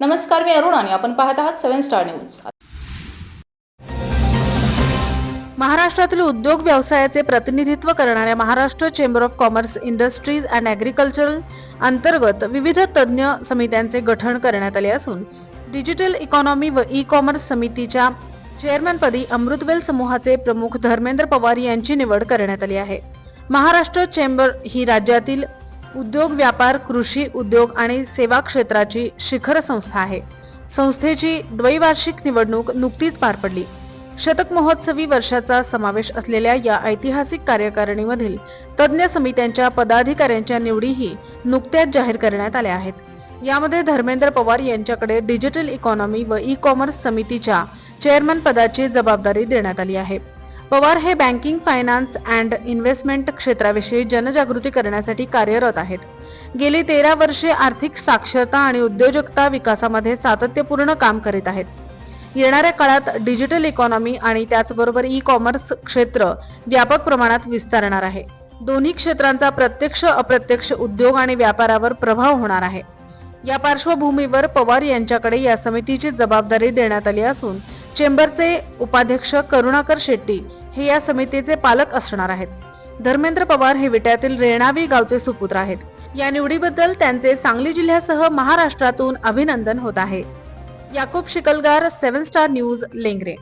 नमस्कार मी अरुण आणि आपण पाहत आहात सेव्हन स्टार न्यूज. महाराष्ट्रातील उद्योग व्यवसायाचे प्रतिनिधित्व करणाऱ्या Maharashtra chamber of commerce industries and agricultural अंतर्गत विविध तज्ज्ञ समित्यांचे गठन करण्यात आले असून डिजिटल इकॉनॉमी व ई कॉमर्स समितीच्या चेअरमॅनपदी अमृतवेल समूहाचे प्रमुख धर्मेंद्र पवार यांची निवड करण्यात आली आहे. महाराष्ट्र चेंबर ही राज्यातील उद्योग व्यापार कृषी उद्योग आणि सेवा क्षेत्राची शिखर संस्था आहे. संस्थेची द्वैवार्षिक निवडणूक नुकतीच पार पडली. शतक महोत्सवी वर्षाचा समावेश असलेल्या या ऐतिहासिक कार्यकारिणीमधील तज्ज्ञ समित्यांच्या पदाधिकाऱ्यांच्या निवडीही नुकत्याच जाहीर करण्यात आल्या आहेत. यामध्ये धर्मेंद्र पवार यांच्याकडे डिजिटल इकॉनॉमी व ई कॉमर्स समितीच्या चेअरमन पदाची जबाबदारी देण्यात आली आहे. पवार हे बँकिंग फायनान्स अँड इन्व्हेस्टमेंट क्षेत्राविषयी जनजागृती करण्यासाठी कार्यरत आहेत. गेली तेरा वर्षे आर्थिक साक्षरता आणि उद्योजकता विकासामध्ये सातत्यपूर्ण काम करीत आहेत. येणाऱ्या काळात डिजिटल इकॉनॉमी आणि त्याचबरोबर ई कॉमर्स क्षेत्र व्यापक प्रमाणात विस्तारणार आहे. दोन्ही क्षेत्रांचा प्रत्यक्ष अप्रत्यक्ष उद्योग आणि व्यापारावर प्रभाव होणार आहे. या पार्श्वभूमीवर पवार यांच्याकडे या समितीची जबाबदारी देण्यात आली असून चेंबरचे उपाध्यक्ष करुणाकर शेट्टी हे या समितीचे पालक असणार आहेत. धर्मेंद्र पवार हे विट्यातील रेणावी गावचे सुपुत्र आहेत. या निवडीबद्दल त्यांचे सांगली जिल्ह्यासह महाराष्ट्रातून अभिनंदन होत आहे. Yakub Shikalgar seven star news Lengare.